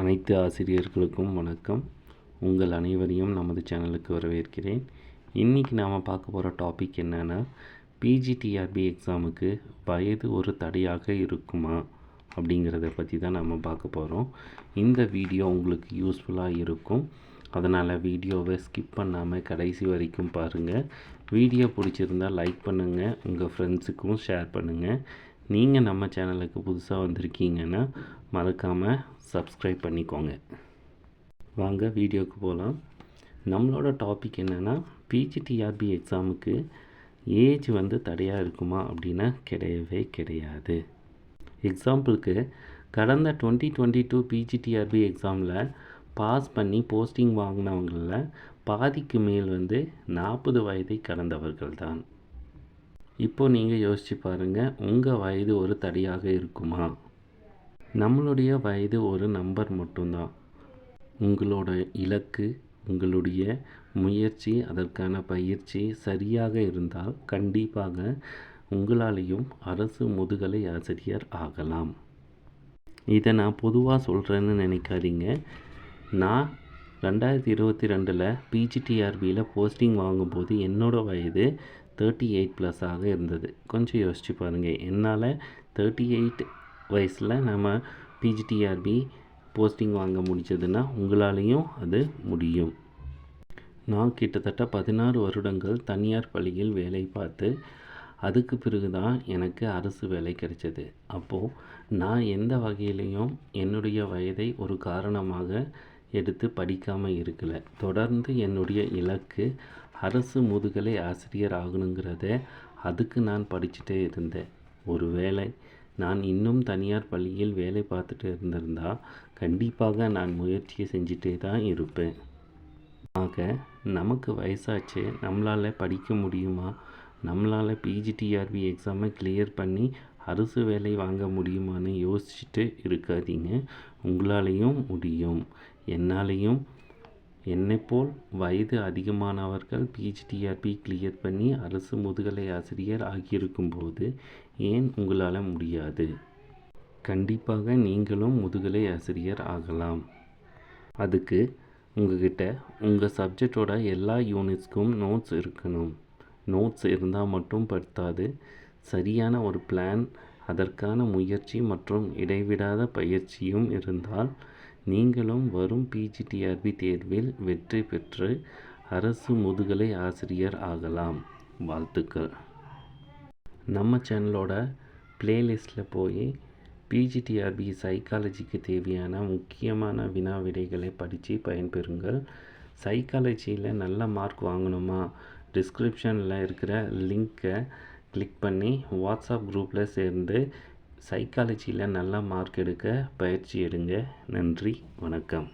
அனைத்து ஆசிரியர்களுக்கும் வணக்கம். உங்கள் அனைவரையும் நமது சேனலுக்கு வரவேற்கிறேன். இன்றைக்கி நாம் பார்க்க போகிற டாபிக் என்னென்னா பிஜிடிஆர்பி எக்ஸாமுக்கு வயது ஒரு தடையாக இருக்குமா? அப்படிங்கிறத பற்றி தான் நம்ம பார்க்க போகிறோம் இந்த வீடியோ உங்களுக்கு யூஸ்ஃபுல்லாக இருக்கும். அதனால் வீடியோவை ஸ்கிப் பண்ணாமல் கடைசி வரைக்கும் பாருங்கள் வீடியோ பிடிச்சிருந்தால் லைக் பண்ணுங்கள் உங்கள் ஃப்ரெண்ட்ஸுக்கும் ஷேர் பண்ணுங்கள் நீங்கள் நம்ம சேனலுக்கு புதுசாக வந்திருக்கீங்கன்னா மறக்காமல் சப்ஸ்கிரைப் பண்ணிக்கோங்க. வாங்க வீடியோவுக்கு போகலாம் நம்மளோட டாபிக் என்னென்னா பிஜிடிஆர்பி எக்ஸாமுக்கு ஏஜ் வந்து தடையாக இருக்குமா அப்படின்னா கிடையவே கிடையாது. எக்ஸாம்பிளுக்கு கடந்த டுவெண்ட்டி டுவெண்ட்டி டூ பிஜிடிஆர்பி எக்ஸாமில் பாஸ் பண்ணி போஸ்டிங் வாங்கினவங்களில் பாதிக்கு மேல் வந்து நாற்பது வயதை கடந்தவர்கள் தான் இப்போ நீங்கள் யோசிச்சு பாருங்கள் உங்கள் வயது ஒரு தடையாக இருக்குமா? நம்மளுடைய வயது ஒரு நம்பர் மட்டும்தான். உங்களோட இலக்கு உங்களுடைய முயற்சி அதற்கான பயிற்சி சரியாக இருந்தால் கண்டிப்பாக உங்களாலேயும் அரசு முதுகலை ஆசிரியர் ஆகலாம். இதை நான் பொதுவாக சொல்கிறேன்னு நினைக்காதீங்க. நான் ரெண்டாயிரத்தி இருபத்தி ரெண்டில் பிஜிடிஆர்பியில் போஸ்டிங் வாங்கும்போது என்னோடய வயது தேர்ட்டி எயிட் ப்ளஸ்ஸாக இருந்தது. கொஞ்சம் யோசிச்சு பாருங்கள் என்னால் தேர்ட்டி எயிட் வயசில் நம்ம பிஜிடிஆர்பி போஸ்டிங் வாங்க முடிச்சதுன்னா உங்களாலேயும் அது முடியும். நான் கிட்டத்தட்ட பதினாறு வருடங்கள் தனியார் பள்ளியில் வேலை பார்த்து அதுக்கு பிறகு தான் எனக்கு அரசு வேலை கிடைச்சது. அப்போது நான் எந்த வகையிலையும் என்னுடைய வயதை ஒரு காரணமாக எடுத்து படிக்காமல் இருக்கலை. தொடர்ந்து என்னுடைய இலக்கு அரசு முதுகலை ஆசிரியர் ஆகணுங்கிறத அதுக்கு நான் படிச்சுட்டே இருந்தேன். ஒரு வேளை நான் இன்னும் தனியார் பள்ளியில் வேலை பார்த்துட்டு இருந்திருந்தால் கண்டிப்பாக நான் முயற்சியை செஞ்சுட்டே தான் இருப்பேன். ஆக நமக்கு வயசாச்சு நம்மளால் படிக்க முடியுமா? நம்மளால் பிஜிடிஆர்பி எக்ஸாமை கிளியர் பண்ணி அரசு வேலை வாங்க முடியுமான்னு யோசிச்சுட்டு இருக்காதீங்க. உங்களாலேயும் முடியும். என்னாலேயும் என்னைப்போல் வயது அதிகமானவர்கள் பிஹெச்டிஆர்பி கிளியர் பண்ணி அரசு முதுகலை ஆசிரியர் ஆகியிருக்கும்போது ஏன் உங்களால் முடியாது? கண்டிப்பாக நீங்களும் முதுகலை ஆசிரியர் ஆகலாம். அதுக்கு உங்ககிட்ட உங்கள் சப்ஜெக்டோட எல்லா யூனிட்ஸ்க்கும் நோட்ஸ் இருக்கணும். நோட்ஸ் இருந்தால் மட்டும் படுத்தாது. சரியான ஒரு பிளான் அதற்கான முயற்சி மற்றும் இடைவிடாத பயிற்சியும் இருந்தால் நீங்களும் வரும் பிஜிடிஆர்பி தேர்வில் வெற்றி பெற்று அரசு முதுகலை ஆசிரியர் ஆகலாம். வாழ்த்துக்கள். நம்ம சேனலோட பிளேலிஸ்ட்டில் போய் பிஜிடிஆர்பி சைக்காலஜிக்கு தேவையான முக்கியமான வினா விடைகளை படித்து பயன்பெறுங்கள். சைக்காலஜியில் நல்ல மார்க் வாங்கணுமா? டிஸ்கிரிப்ஷனில் இருக்கிற லிங்க்கை கிளிக் பண்ணி வாட்ஸ்அப் குரூப்பில் சேர்ந்து சைக்காலஜியில் நல்லா மார்க் எடுக்க பயிற்சி எடுங்க. நன்றி வணக்கம்.